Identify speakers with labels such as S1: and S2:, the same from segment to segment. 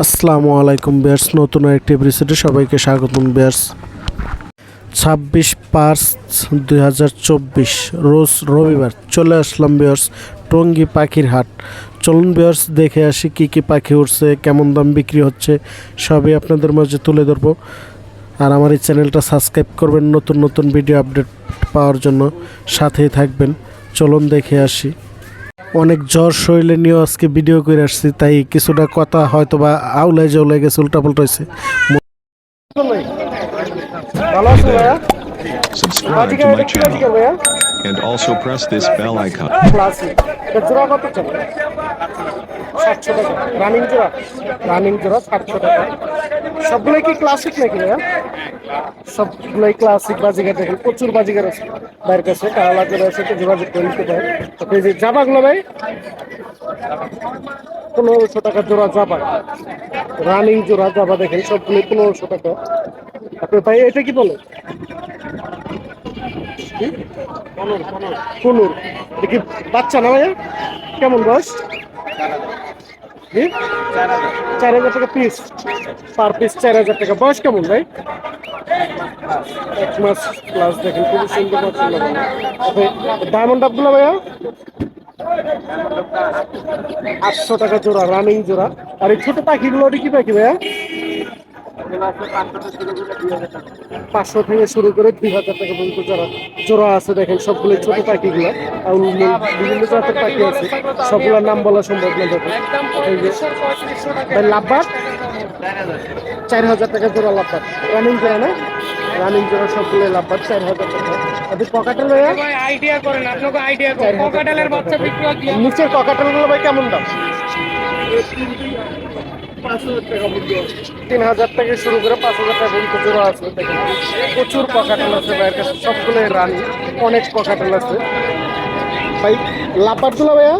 S1: আসসালামু আলাইকুম বিয়ার্স, নতুন একটি এপিসোডে সবাইকে স্বাগতম বিয়ার্স। ছাব্বিশ পাঁচ দুই হাজার চব্বিশ, রোজ রবিবার চলে আসলাম বিয়ার্স, টঙ্গী পাখির হাট। চলুন বিয়ার্স, দেখে আসি কী কী পাখি উঠছে কেমন দাম বিক্রি হচ্ছে, সবই আপনাদের মাঝে তুলে ধরবো। আর আমার এই চ্যানেলটা সাবস্ক্রাইব করবেন নতুন নতুন ভিডিও আপডেট পাওয়ার জন্য, সাথেই থাকবেন। চলুন দেখে আসি। অনেক জ্বর শরীরে নিয়েও আজকে ভিডিও করে আসছি, তাই কিছুটা কথা হয়তো বা আউলাই জাউলাই গেছে উল্টা পাল্টা হয়েছে ভালো
S2: Subscribe to my channel. And also press this bell icon.
S1: সবগুলোই কি ক্লাসিক নাকি ভাইয়া সবগুলোই ক্লাসিক বাজিগার দেখেন, প্রচুর বাজিগার আছে। বাইরের কাছে কারা লাগবে সাথে যোগাযোগ করে নিতে পারেন। আপনি যে ভাই, পনেরোশো টাকা জোড়া জাবা। রানিং জোড়া জাবা দেখেন, সবগুলোই পনেরোশো টাকা। আপনি ভাই, এটা কি বলে? বাচ্চা না ভাইয়া? কেমন বয়স? চার হাজার টাকা পিস পার পিস চার হাজার টাকা। বয়স কেমন ভাই? এক মাস প্লাস দেখেন, খুবই সুন্দর ডায়মন্ড আপগুলো ভাইয়া? আটশো টাকা জোড়া রানিং জোড়া। আর এই ছোট পাখিগুলো কি পাখি ভাইয়া? পাঁচশো থেকে শুরু করে দুই হাজার টাকা পর্যন্ত জোড়া জোড়া আছে দেখেন সবগুলো ছোট পাখিগুলো। আর বিভিন্ন জাতের পাখি আছে। সবগুলোর নাম বলা সম্ভব না দেখেন। লাভবার চার হাজার টাকা জোড়া লাভবার রানিং জোড়া না? রানিং জোড়া সবগুলো লাভবার চার হাজার টাকা। আপনি পকেটের ভাইয়া?
S3: ভাই আইডিয়া করেন আপনাকে আইডিয়া করেন। কোকাটেলের বাচ্চা বিক্রি হচ্ছে
S1: নিচের ককাটেলগুলো ভাই কেমন দাম? তিন হাজার থেকে শুরু করে পাঁচ হাজার টাকা পর্যন্ত আছে প্রচুর পকাটেল আছে ভাইয়ের কাছে সবগুলো রানি, অনেক পকাটেল আছে। ভাই, লাপার তুলা ভাইয়া?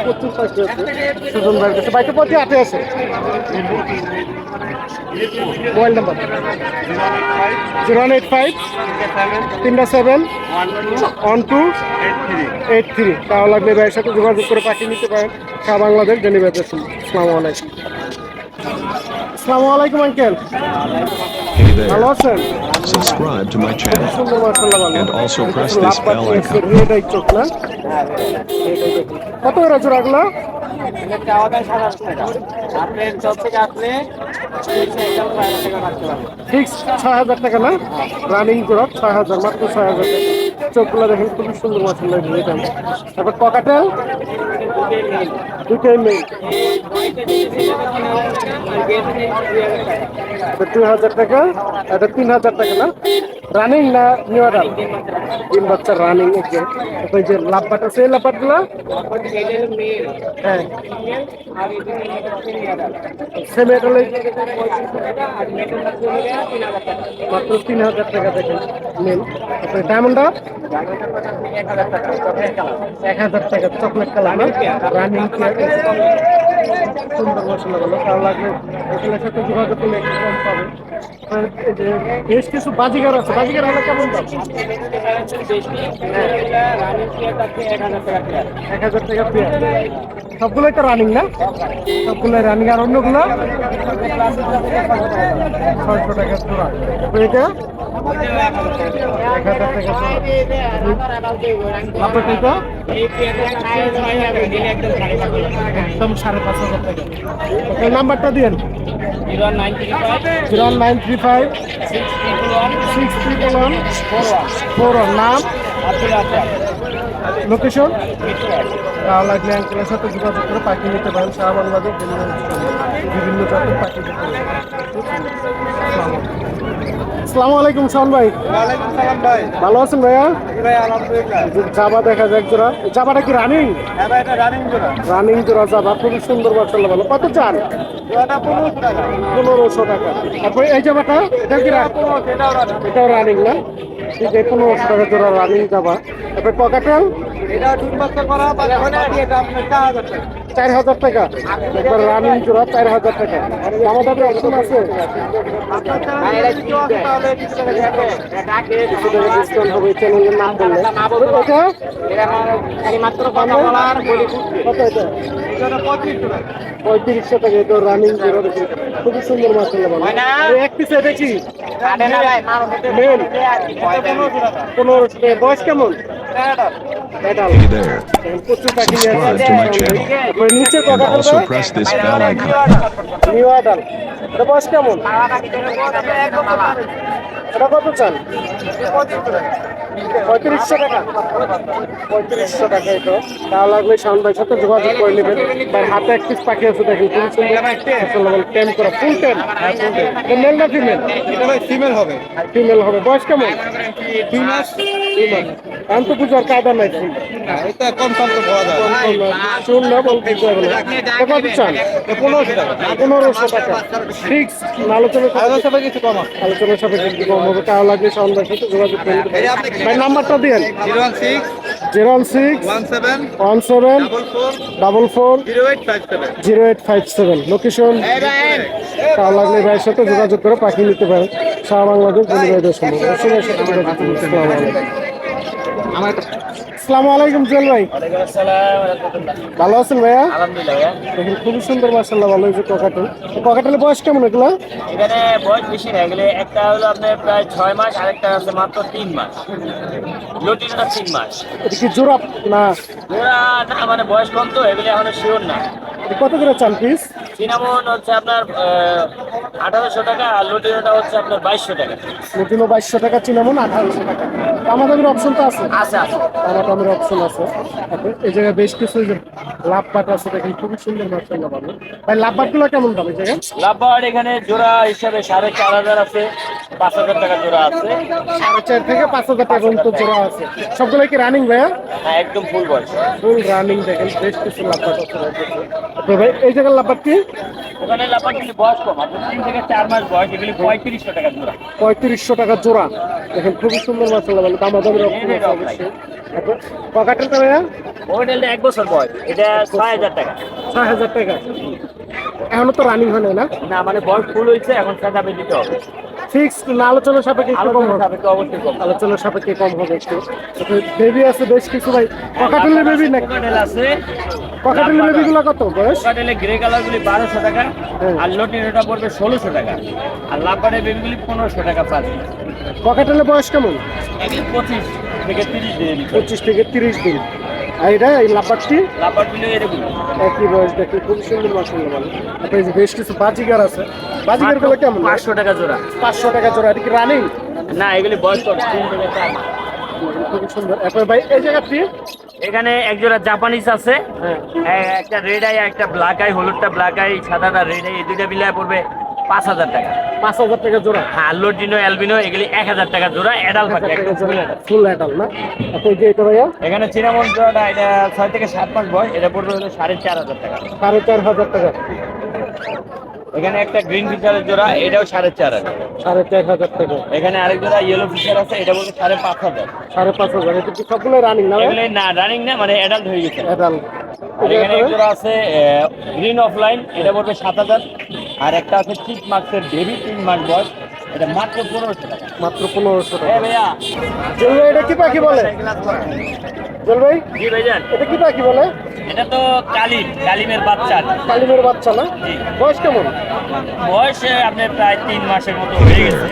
S1: প্রচুর পাখি আছে। সুজন ভাইয়ের কাছে। বাইকে প্রতি আটে আছে mobile number. Zero eight five তিনটা seven one two eight three. তাও লাগলে ভাইয়ের সাথে যোগাযোগ করে পাঠিয়ে নিতে পারেন। সারা বাংলাদেশ ডেলিভারি আসসালামু আলাইকুম। আসসালামু আলাইকুম আঙ্কেল।
S2: Hey
S1: ভালো আছেন?
S2: Subscribe to my channel
S1: সুন্দর
S2: And also press this bell icon.
S1: চোখ না? কত করে
S3: আপনি সব থেকে আসলে
S1: ফিক্স ছয় হাজার টাকা না রানিং করার ছয় হাজার মাত্র ছয় হাজার টাকা চোখগুলো দেখেন খুবই সুন্দর রেড আই তারপর ককাটেল দুটোই মেয়ে দুই হাজার টাকা, এটা তিন হাজার টাকা না? রানিং না নিউ আডাল তিন বাচ্চা রানিং ওই যে লাভবাট আছে, এই লাভবাটগুলো? হ্যাঁ। এটালে মাত্র তিন হাজার টাকা দেখেন মেন তারপরে ডায়মন্ডটা এক হাজার টাকা। Chocolate colour. রানিং মশলা লাগলে এখানের সাথে যোগাযোগ করলে একটু কম পাবে বেশ কিছু বাজিগার আছে বাজিগার হলে কেমন এক হাজার টাকা পেয়ার সবগুলোই তো রানিং না সবগুলোই রানিং আর অন্যগুলো ছয়শো টাকা জোড়া এটা একদম সাড়ে পাঁচ হাজার নাম্বারটা দিন zero nine three five. Six triple one. Four one. নাম। লোকেশন। তাহলে লাগলে অ্যাঙ্কেলের সাথে যোগাযোগ করে পাখি নিতে পারেন। বাংলাদেশ, বিভিন্ন জাতের পাখি নিতে পারেন। আসসালামু আলাইকুম শাওন ভাই।
S3: ওয়ালাইকুম সালাম ভাই।
S1: ভালো আছেন ভাইয়া? জাবা দেখা যায় জোড়া। এই জাবাটা কি রানিং
S3: হ্যাঁ এটা রানিং জোড়া।
S1: জাবা খুবই সুন্দর মার্শাল্লাহ ভালো। কত চান?
S3: পনেরোশো টাকা।
S1: তারপরে এই জামাটা এটা কি
S3: এটাও রানিং
S1: না? ঠিক আছে পনেরোশো টাকা জোড়া রানিং জাবা তারপরে পকেটেল
S3: এটা করা চার হাজার টাকা।
S1: একবার রানিং জোড়া চার হাজার টাকা। অপশন আছে ডিসকাউন্ট হবে চ্যানেলের নাম বললে পঁয়ত্রিশশো টাকা এটা রানিং দেখি খুবই সুন্দর
S3: না?
S1: এক পিস এটা কি
S3: আরে না ভাই মানুষ
S1: মেল পনেরো বয়স কেমন?
S2: Hey there. Subscribe to my channel.
S1: নিচে
S2: And also press this bell icon.
S1: এটা বয়স কেমন এটা কত চান পঁয়ত্রিশশো টাকা পঁয়ত্রিশশো টাকা এটা তা লাগলে শাওন ভাইয়ের সাথে যোগাযোগ করে নেবেন ভাই হাতে এক পিস পাখি আছে দেখেন খুবই সুন্দর টেম করা ফুল টেম মেল না ফিমেল
S4: এটা ভাই ফিমেল হবে
S1: ফিমেল হবে বয়স কেমন
S4: দুই মাস
S1: দুই মাস পুজোর কায়দা নাই ফুল
S4: এটা কনফার্ম তো বলা যায়।
S1: না না এটা কত চান
S4: পনেরোশো টাকা।
S1: পনেরোশো টাকা ফিক্স আলোচনা
S4: আলোচনা কিছু কম
S1: সাপেক্ষে একটু কম হবে। তাও লাগলে শাওন ভাইয়ের সাথে যোগাযোগ করে নিতে পারেন। ভাই নাম্বারটা দিন
S4: zero one six
S1: zero one six
S4: one seven
S1: one seven
S4: double four zero eight five seven.
S1: Zero eight five seven. Location? তাও লাগলে ভাইয়ের সাথে যোগাযোগ করে পাখি নিতে পারেন। সারা বাংলাদেশ ডেলিভারি সম্ভব অবশ্যই সাথে যোগাযোগ করুন।
S4: আমার
S1: আসসালামু আলাইকুম জুয়েল ভাই। ভালো আছেন ভাইয়া? দেখুন খুবই সুন্দর মার্শাল্লাহ ভালো হয়েছে ককাটেল। ককাটেলের বয়স কেমন এগুলো?
S3: এখানে বয়স বেশি না এগুলো একটা হলো আপনার প্রায় ছয় মাস আরেকটা আছে মাত্র তিন মাস। লটিনটা তিন মাস।
S1: এটা কি জোড়া না?
S3: না মানে বয়স কম তো এগুলো এখনও শিওর না।
S1: কত করে চান পিস
S3: সিনামন হচ্ছে আপনার আঠারোশো টাকা আর লটিনোটা হচ্ছে আপনার বাইশশো টাকা।
S1: নতুন বাইশশো টাকা চিনামন আঠারোশো টাকা। আমাদের অপশন তো আছে।
S3: আছে আছে।
S1: আমাদের অপশন আছে। এই জায়গায় বেশ কিছু লাভ পাট আছে দেখেন খুবই সুন্দর মার্শাল্লাহ ভালো ভাই লাভ পাটগুলো কেমন দাম এই জায়গায়?
S3: লাভবার এখানে জোড়া হিসাবে সাড়ে চার হাজার আছে পাঁচ হাজার টাকা জোড়া আছে।
S1: সাড়ে চার থেকে পাঁচ হাজার টাকা পর্যন্ত জোড়া আছে। সবগুলো কি রানিং ভাইয়া?
S3: হ্যাঁ একদম ফুল বয়স।
S1: ফুল রানিং দেখেন বেশ কিছু লাভ পাট আছে। ভাই এই জায়গার লাভ পাট কি?
S3: ওখানে লাভবার বয়স কম আপনার তিন থেকে চার মাস বয়স এগুলি পঁয়ত্রিশশো টাকা জোড়া।
S1: পঁয়ত্রিশশো টাকা জোড়া। দেখেন খুবই সুন্দর মাছ ভালো দাম আছে অবশ্যই। তারপর ভাইয়া?
S3: ওইটা এক বছর বয়স এটা ছয় হাজার টাকা।
S1: ছয় হাজার টাকা। এখনও তো রানিং হয় না?
S3: না মানে বয়স ফুল হয়েছে এখন সাজাবে দিতে হবে।
S1: ফিক্সড না আলোচনার সাপেক্ষে কম হবে। আলোচনার সাপেক্ষে কম। হবে একটু। বেবি আছে বেশ কিছু ভাই। ককাটেলের বেবি নাকি?
S3: কোকাটেল আছে।
S1: ককাটেলের বেবি গুলো কত বয়স?
S3: কোকাটেলে গ্রে কালার গুলি বারোশো টাকা
S1: হুম।
S3: আর লটিনোটা পড়বে ষোলোশো টাকা। আর লাভবারের বেবিগুলি পনেরোশো টাকা পার
S1: ককাটেলের বয়স কেমন?
S3: পঁচিশ থেকে তিরিশ দিতে
S1: পঁচিশ থেকে তিরিশ দিন। আর এটা এই
S3: এরকম।
S1: একই বয়স দেখে খুব সুন্দর মাসাল্লাহ ভালো তারপরে যে বেশ কিছু বাজিগার আছে। বাজিগারগুলো কেমন?
S3: পাঁচশো টাকা জোড়া।
S1: পাঁচশো টাকা জোড়া এটা কি রানিং
S3: না এগুলি বয়স।
S1: খুবই সুন্দর। এরপরে ভাই এই জায়গাটি?
S3: এখানে এক জোড়া জাপানিজ আছে।
S1: হ্যাঁ।
S3: একটা রেড আই একটা ব্ল্যাক আই হলুদটা ব্ল্যাক আই সাদাটা রেড আই এই দুইটা মিলিয়ে পড়বে। পাঁচ হাজার টাকা।
S1: পাঁচ হাজার টাকা জোড়া।
S3: হ্যাঁ লোডিনো অ্যালবিনো এগুলি এক হাজার টাকা জোড়া অ্যাডাল পাখি একদম
S1: ফুল অ্যাডাল না? এই যে এটা ভাইয়া?
S3: এখানে চিনামন জোড়াটা এটা ছয় থেকে সাত মাস বয়স এটা পড়বে হলো সাড়ে চার হাজার টাকা।
S1: সাড়ে চার হাজার টাকা।
S3: এখানে একটা গ্রিন ফিচারের জোড়া এটাও সাড়ে চার হাজার।
S1: সাড়ে চার হাজার টাকা।
S3: এখানে আরেক জোড়া ইয়েলো ফিচার আছে এটা বলতে সাড়ে পাঁচ হাজার।
S1: সাড়ে পাঁচ হাজার এটা কি সবগুলো রানিং না
S3: এগুলি না রানিং না মানে অ্যাডাল্ট হয়ে গেছে।
S1: অ্যাডাল
S3: আর এখানে এক জোড়া আছে গ্রিন অফলাইন এটা পড়বে সাত হাজার। আর একটা আছে চিক মার্কসের বেবি তিন মাস বয়স এটা মাত্র পনেরোশো টাকা।
S1: মাত্র পনেরোশো টাকা।
S3: ভাইয়া।
S1: জল ভাই এটা কি পাখি বলে? জল ভাই
S3: জি ভাইজান।
S1: এটা কি পাখি বলে?
S3: এটা তো কালিম কালিমের বাচ্চা।
S1: কালিমের বাচ্চা না? বয়স কেমন?
S3: বয়স আহ, আপনার প্রায় তিন মাসের মতো হয়ে গেছে.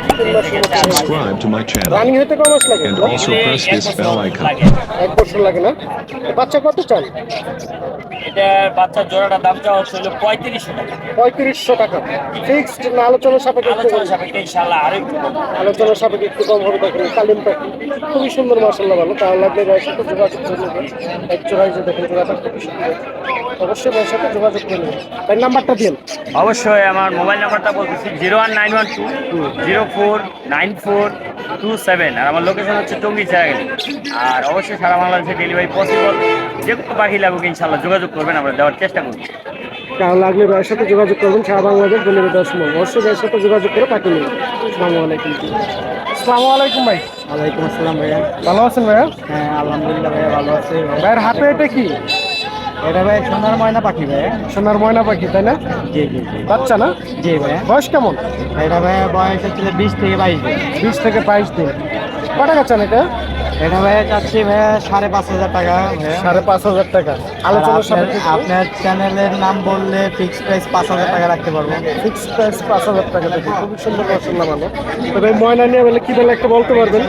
S1: রানিং মাস। লাগে?
S3: এক বছর লাগে।
S1: এক বছর লাগে না? বাচ্চা কত
S3: এটা বাচ্চার জোড়াটার দাম চাওয়া হচ্ছে হলো পঁয়ত্রিশশো টাকা।
S1: পঁয়ত্রিশশো টাকা। ফিক্সড না আলোচনার সাপেক্ষে
S3: আলোচনা? সাপেক্ষে
S1: আলোচনার সাপেক্ষে একটু কম হবে, দেখেন কালিম পাখি খুবই সুন্দর মাসাল্লাহ ভালো। তার লাগলে ভাইয়ের সাথে যোগাযোগ করে নেবেন। এক জোড়ায় যে দেখেন জোড়াটা খুবই সুন্দর। অবশ্যই ভাইয়ের সাথে যোগাযোগ করে নেবেন। তাই নাম্বারটা দিন।
S3: অবশ্যই, আমার মোবাইল নাম্বারটা বলতেছি, zero one nine one two two zero four nine four two seven. আর আমার লোকেশন হচ্ছে টঙ্গি চেরাগেলি আর অবশ্যই সারা বাংলাদেশে ডেলিভারি পসিবল, যে কোনো পাখি লাগুক ইনশাল্লাহ যোগাযোগ করবেন, আমরা দেওয়ার চেষ্টা করব।
S1: কারণ লাগলে ভাইয়ের সাথে যোগাযোগ করবেন সারা বাংলাদেশ সময় অবশ্যই ভাইয়ের সাথে যোগাযোগ করে পাঠিয়ে নেবেন আসসালামু আলাইকুম। আসসালামু আলাইকুম ভাই।
S4: ওয়ালাইকুম আসসালাম ভাইয়া।
S1: ভালো আছেন ভাইয়া?
S4: হ্যাঁ আলহামদুলিল্লাহ ভাইয়া ভালো আছে।
S1: ভাইয়ের হাতে এটা কি?
S4: এটা ভাই সোনার ময়না পাখি ভাই
S1: সোনার ময়না পাখি তাই না?
S4: জি জি জি।
S1: বাচ্চা না?
S4: জি ভাই
S1: বয়স কেমন?
S4: এটা ভাই বয়স হচ্ছে বিশ থেকে বাইশ দিন।
S1: বিশ থেকে বাইশ দিন। কটা চান এটা?
S4: এটা ভাই চাচ্ছি ভাই সাড়ে পাঁচ হাজার টাকা ভাইয়া।
S1: সাড়ে পাঁচ হাজার টাকা। আলোচনার সাপেক্ষে
S4: আপনার চ্যানেলের নাম বললে ফিক্স প্রাইস পাঁচ হাজার টাকা রাখতে পারব।
S1: ফিক্স প্রাইস পাঁচ হাজার টাকা থেকে খুবই সুন্দর মাসাল্লাহ ভালো তবে ময়না নিয়ে বলে কি বলে একটা বলতে পারবেন?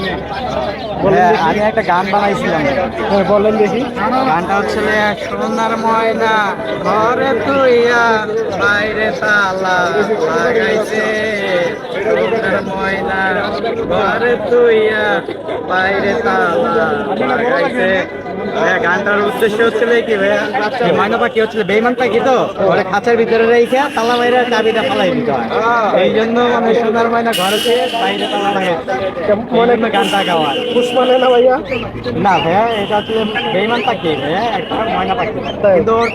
S4: আমি একটা গান বানাইছিলাম।
S1: হ্যাঁ বলেন দেখি।
S4: গানটা হচ্ছে সোনার ময়না ঘরে তুইয়া বাইরে তালা লাগাইছে। সোনার ময়না ঘরে তুইয়া বাইরে তালা লাগাইছে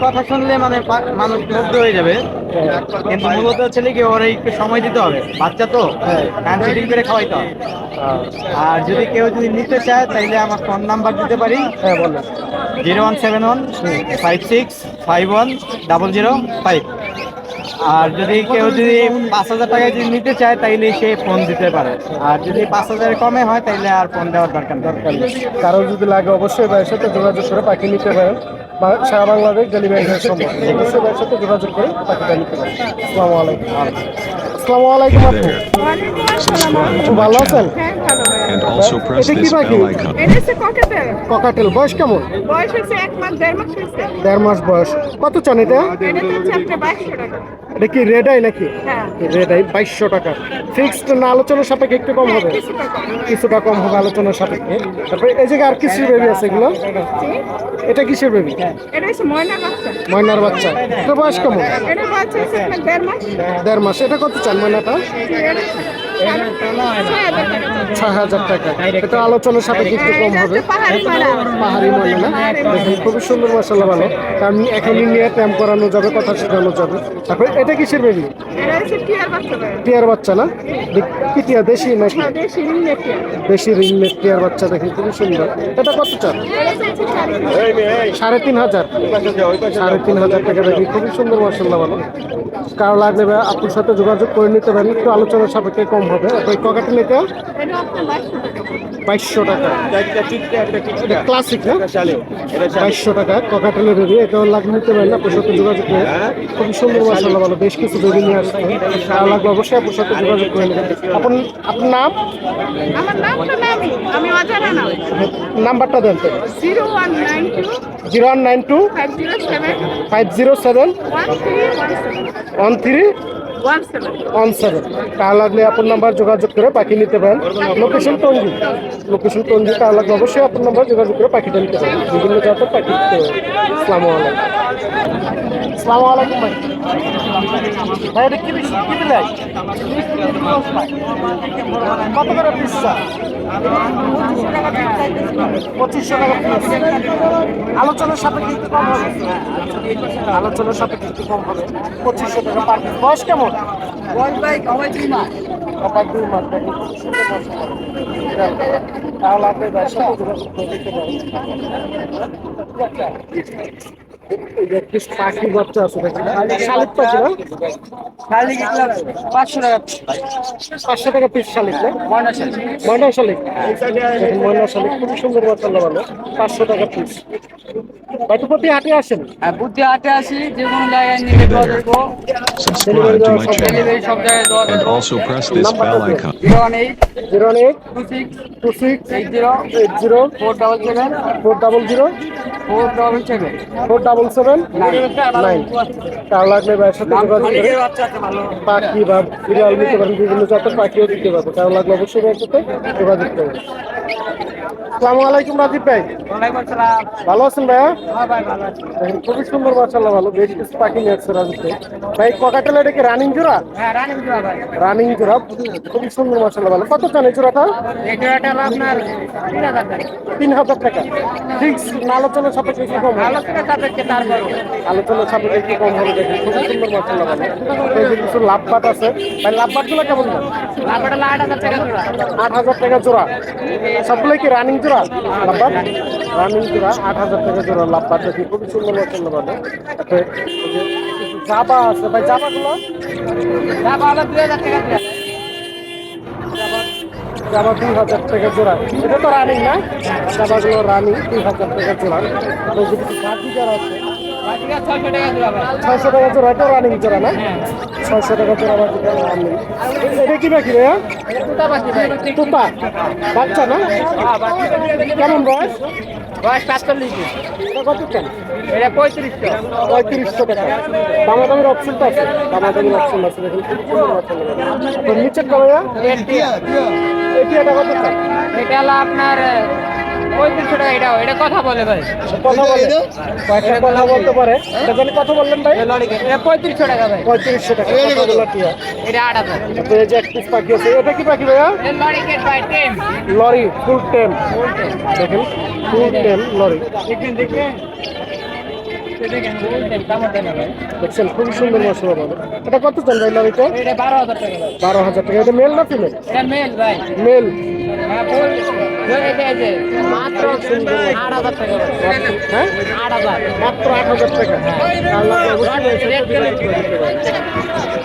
S4: কথা শুনলে মানে মানুষ মুগ্ধ হয়ে যাবে। কিন্তু মূলত হচ্ছে কি, ওর একটু সময় দিতে হবে। বাচ্চা তো করে খাওয়াইতে হবে। আর যদি কেউ যদি নিতে চায়, তাইলে আমার ফোন নাম্বার দিতে পারি।
S1: হ্যাঁ
S4: zero one seven one five six five one double zero five. আর যদি কেউ যদি পাঁচ হাজার টাকায় যদি নিতে চায় তাইলে সে ফোন দিতে পারে। আর যদি পাঁচ হাজারের কমে হয় তাইলে আর ফোন দেওয়ার দরকার দরকার নেই।
S1: কারও যদি লাগে অবশ্যই ভাইয়ের সাথে যোগাযোগ করে পাখি নিতে পারেন। বা- সারা বাংলাদেশ ডেলিভারি সম্ভব। অবশ্যই ভাইয়ের সাথে যোগাযোগ করে পাখিটা নিতে পারেন। আসসালামু আলাইকুম। আসসালামু আলাইকুম আপু। আপু ভালো আছেন?
S5: হ্যাঁ
S1: এটা কি পাখি?
S5: ককেটেল
S1: বয়স কেমন?
S5: দেড় মাস
S1: বয়স। কত চান এটা?
S5: এটা
S1: কি রেড আই নাকি? রেডাই বাইশশো টাকা। ফিক্সড না আলোচনার সাপেক্ষে একটু কম হবে।
S5: কিছুটা কম।
S1: হবে আলোচনার সাপেক্ষে। তারপরে এই জায়গায় আর কিছু বেবি আছে এগুলো? এটা কিসের বেবি ময়নার বাচ্চা। এটা বয়স কেমন?
S5: দেড় মাস।
S1: এটা কত চান ময়নাটা? ছয় হাজার টাকা। এটা আলোচনার সাপেক্ষে একটু কম হবে।
S5: পাহাড়ি ময়না
S1: না? দেখুন খুবই সুন্দর মশলা ভালো। কারণ এখনই নিয়ে ট্যাম করানো যাবে কথা শেখানো যাবে। তারপরে এটা কিসের বেবি
S5: টিয়ার বাচ্চা ভাই
S1: টিয়ার বাচ্চা না? কি টিয়া দেশি নাকি
S5: দেশি রিংনেট টিয়ার
S1: দেশি রিংনেট টিয়ার বাচ্চা দেখেন খুবই সুন্দর। এটা কত চান
S5: চার
S1: সাড়ে তিন হাজার। সাড়ে তিন হাজার টাকা দেখি খুবই সুন্দর মশলা ভালো। কারও লাগলে বা আপনার সাথে যোগাযোগ করে নিতে পারেন। একটু আলোচনার সাপেক্ষে কম হবে? ওই ককাটি নিতে
S5: এটা বাইশশো টাকা।
S1: ক্লাসিক না। বাইশশো টাকা ককাটেলের বেবি এটা লাগলে নিতে পারেন আপনার সাথে যোগাযোগ করে। খুবই সুন্দর মশলা ভালো। বেশ কিছু বেবি নিয়ে আসছে। কারও লাগলে অবশ্যই আপনার সাথে যোগাযোগ করে নেবেন। আপন আপনার নাম? নাম্বারটা দেন তো।
S5: Zero one nine two
S1: zero one nine two
S5: five zero seven
S1: five zero seven.
S5: One three one seven
S1: car লাগলে আপনার নাম্বার যোগাযোগ করে পাখি নিতে পারেন। Location Tongi. Location Tongi car লাগলে অবশ্যই আপনার নাম্বার যোগাযোগ করে পাখিটা নিতে পারেন। বিভিন্ন জাতের পাখি নিতে পারেন। আলাইকুম। আসসালামু আলাইকুম ভাই ভাই এটা কি কি বিলাই কত করে পিস পঁচিশশো টাকা পিস আলোচনার সাপেক্ষে একটু কম হবে। আলোচনার সাপেক্ষে একটু কম হবে। পঁচিশশো টাকা পার পিস বয়স কেমন? কপাল দুই মাস। খুব সুন্দর মাছ। তাহলে আপনি ব্যবসা যোগাযোগ করে পারেন। পাখি বাচ্চা আছে শালিক পাখি না?
S4: পাঁচশো টাকা
S1: পাঁচশো টাকা পিস শালিক না? ময়না শালিক। ময়না শালিক। খুবই সুন্দর পাঁচশো টাকা পিস হয়তো প্রতি হাটে আসেন?
S4: বুদ্ধি হাটে আসি যে কোনো জায়গায় নিলে দেওয়া দেবো
S2: Subscribe to my channel
S4: সব জায়গায় দেওয়া
S2: and also press this bell icon.
S4: Zero eight
S1: zero eight
S4: two six
S1: two six
S4: eight zero
S1: eight zero
S4: four double seven
S1: four double zero
S4: four double seven
S1: four double seven nine তার লাগলে ব্যয়ের সাথে যোগাযোগ করে
S4: বাচ্চা আছে ভালো।
S1: পাখি বা বিড়াল নিতে পারেন বিভিন্ন জাতের পাখিও দিতে পারব। তার লাগলে অবশ্যই সাথে যোগাযোগ করবেন। আসসালামু আলাইকুম রাজীব ভাই। ভালো আছেন ভাইয়া?
S4: হ্যাঁ
S1: খুবই সুন্দর মাশাআল্লাহ ভালো বেশ কিছু পাখি নিয়ে আসছে রাজীব ভাই। ভাই ককাটেল এটা কি রানিং জোড়া?
S4: হ্যাঁ রানি জোড়া
S1: খুবই সুন্দর মাশাআল্লাহ ভালো। কত চান এই জোড়াটা?
S4: তিন হাজার টাকা।
S1: ফিক্স আলোচনার সাপেক্ষে একটু কম
S4: আলোচনা সাপেক্ষে
S1: একটু কম হবে। দেখেন খুবই সুন্দর মাশাআল্লাহ ভালো। কিছু আছে। ভাই লাভবাটগুলো কেমন
S4: আট হাজার টাকা জোড়া।
S1: সবগুলো কি রানিং জোড়া? জোড়া লাভবাদ রানিং জোড়া আট হাজার টাকা জোড়া লাভবাদ দেখি খুবই সুন্দর সুন্দর জাবা আছে। ভাই জাবাগুলো জাবা দুই হাজার টাকা জোড়া। এটা তো রানিং না? জামাগুলো রানিং দুই হাজার টাকা জোড়া। যদি যারা আছে ছয়শো টাকা জোড়া এটা রানিং জোড়া না? ছয়শো টাকা জোড়া বাকি রানিং এটা কি বাকি রে টুপা বাচ্চা না? কেমন বয়স?
S6: বয়স পাঁচচল্লিশ
S1: কত চান
S6: এটা পঁয়ত্রিশশো
S1: পঁয়ত্রিশশো টাকা। দামাদামির অপশন তো আছে। দামাদামির অপশন আছে দেখুন। তো নিচে কবে এটি এটা কত চান
S6: এটা হলো আপনার পঁয়ত্রিশশো টাকা এটাও এটা কথা বলে ভাই।
S1: কথা বলে। কয়েকটা কথা বলতে পারে। এটা জানি কথা বললেন ভাই?
S6: এটা পঁয়ত্রিশশো টাকা ভাই।
S1: পঁয়ত্রিশশো টাকা কথাগুলো টিয়া?
S6: এটা আট হাজার।
S1: তো এই যে এক পিস পাখি আছে। এটা কি পাখি ভাইয়া?
S6: লরি গেট ভাই টেম।
S1: লরি ফুল টেম। দেখেন ফুল টেম লরি। দেখছেন খুবই সুন্দর মশলা পাবে এটা কত চান ভাই লরিটা?
S6: বারো হাজার টাকা
S1: বারো হাজার টাকা। এটা মেল না ফিমেল
S6: মেল ভাই।
S1: মেল
S6: হ্যাঁ মাত্র আট হাজার টাকা
S1: হ্যাঁ
S6: আট হাজার
S1: মাত্র আট হাজার টাকা।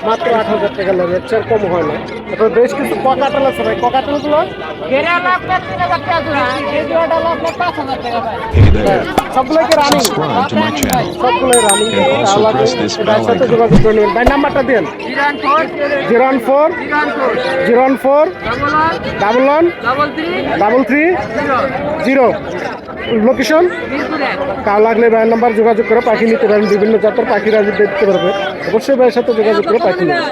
S1: মাত্র আট হাজার লাগে এর কম হয় না তারপর বেশ কিছু ককাটেল আছে ভাই ককাটেলগুলো
S6: গেরা লাখ টাকা তিন হাজার টাকা জোড়া এই জোড়াটা লাখ পাঁচ হাজার টাকা ভাই
S2: Hey there.
S1: সবগুলো কি রানিং রানিং সাথে যোগাযোগ করে নেবেন ভাই নাম্বারটা দেন
S6: zero four
S1: zero four zero four
S6: double one
S1: double
S6: three zero
S1: location car লাগলে ভাইয়ের নাম্বার যোগাযোগ করে পাখি নিতে পারেন বিভিন্ন জাতের পাখিরা দেখতে পারবে। অবশ্যই ভাইয়ের সাথে যোগাযোগ করে পাখি নেবেন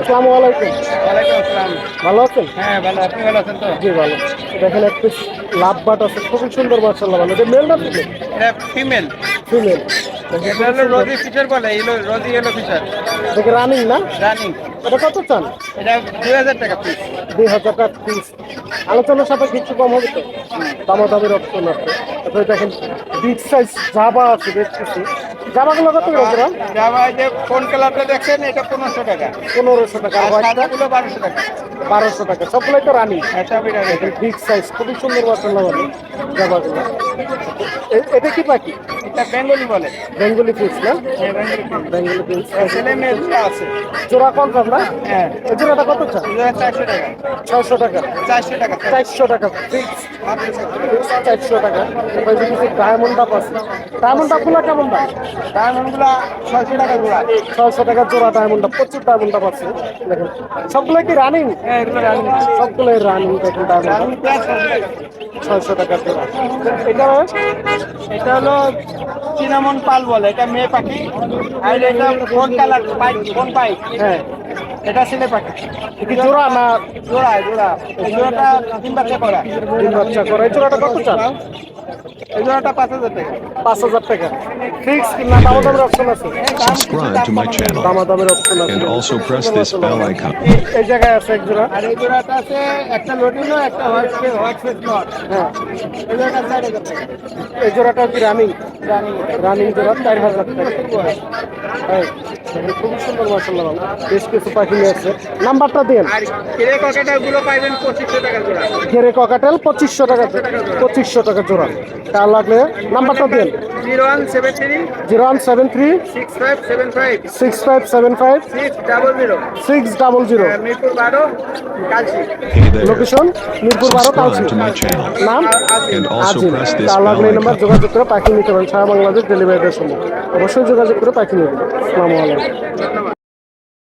S1: আসসালামু আলাইকুম। ভালো আছেন?
S4: হ্যাঁ ভালো আপনি ভালো আছেন তো?
S1: জি ভালো। দেখেন একটু লাভ বাট আছে খুবই সুন্দর মার্শাল্লাহ ভালো। এটা মেল না ফিমেল
S4: ফিমেল
S1: ফিমেল
S4: এটা হলো রোজি বলে এই হলো রোজি হলো ফিচার
S1: দেখে রানিং না?
S4: রানিং
S1: এটা কত চান?
S4: এটা দুই হাজার টাকা পিস
S1: দুই হাজার টাকা পিস আলোচনার সাথে কিছু কম হবে তো? দামা দামের অপশন আছে তারপরে দেখেন বিগ সাইজ জাবা আছে দেখতেছি। জামাগুলো কত করে জোড়া
S4: জামা যে কোন কালারটা দেখছেন এটা পনেরোশো টাকা।
S1: পনেরোশো টাকা।
S4: আর সাদাগুলো বারোশো টাকা।
S1: বারোশো টাকা। সবগুলোই তো রানিং বিগ সাইজ খুবই সুন্দর মাসাল্লাহ বলে জামাগুলো এটা কি পাখি?
S4: এটা বেঙ্গলি বলে।
S1: বেঙ্গলি পিস না?
S4: হ্যাঁ বেঙ্গলি
S1: পিস
S4: ছেলে মেয়ে দুটো আছে।
S1: জোড়া কনফার্ম না?
S4: হ্যাঁ।
S1: জোড়াটা কত
S4: চারশো টাকা।
S1: ছয়শো টাকা।
S4: চারশো টাকা।
S1: চারশো টাকা। ফিক্স চারশো টাকা। এবার যদি কিছু ডায়মন্ড আপ আছে। ডায়মন্ড আপগুলো কেমন দাম?
S4: ডায়মন্ডগুলো ছয়শো টাকা জোড়া।
S1: ছয়শো টাকা জোড়া ডায়মন্ড আপ প্রচুর ডায়মন্ড আপ আছে। দেখেন সবগুলো কি রানিং
S4: হ্যাঁ এগুলো রানিং
S1: সবগুলোই রানিং দেখেন ডায়মন্ড ছয়শো টাকা জোড়া এটা
S4: এটা হলো চিনামন পাল বলে। এটা মেয়ে পাখি। আর এটা কোন কালার পাই কোন পাই
S1: হ্যাঁ।
S4: এটা ছেলে পাখি
S1: কি জোড়া না
S4: জোড়া জোড়া? এই জোড়াটা তিন বাচ্চা করা।
S1: তিন বাচ্চা করে। এই জোড়াটা কত চান?
S4: এই জোড়াটা পাঁচ হাজার টাকা।
S1: পাঁচ হাজার টাকা। ফিক্স না? দামাদামের অপশন আছে।
S2: Subscribe to my channel.
S1: দামাদামের অপশন আছে।
S2: And also press this bell icon.
S1: এই- জায়গায় আছে এক জোড়া।
S4: আর এই জোড়াটা আছে একটা লটিনো একটা হোয়াইট হোয়াইট ফেস নট
S1: হ্যাঁ।
S4: এই জোড়াটা চার হাজার টাকা।
S1: এই জোড়াটা কি রানিং
S4: রানিং
S1: রানিং জোড়া চার হাজার টাকা। হ্যাঁ, দেখেন খুবই সুন্দর মাসাল্লাহ বেশ কিছু পাখি নিয়ে আছে নাম্বারটা দেন।
S4: পঁচিশশো টাকা জোড়া।
S1: ঘেরে ককাটেল পঁচিশশো টাকা পঁচিশশো টাকা জোড়া। তার লাগলে নাম্বারটা দেন।
S4: Zero one seven three.
S1: Zero one seven three.
S4: Six five seven five.
S1: Six five seven five.
S4: Six double zero.
S1: Six double zero.
S4: Mirpur বারো কালচি।
S1: লোকেশন? মিরপুর বারো. নাম? আজিম। তার লাগলে এই নাম্বার? যোগাযোগ করে পাখি নিতে পারেন সারা বাংলাদেশ ডেলিভারি দেওয়ার সময় অবশ্যই যোগাযোগ করে পাখি নিয়ে দেবেন আসসালামু আলাইকুম। धन्यवाद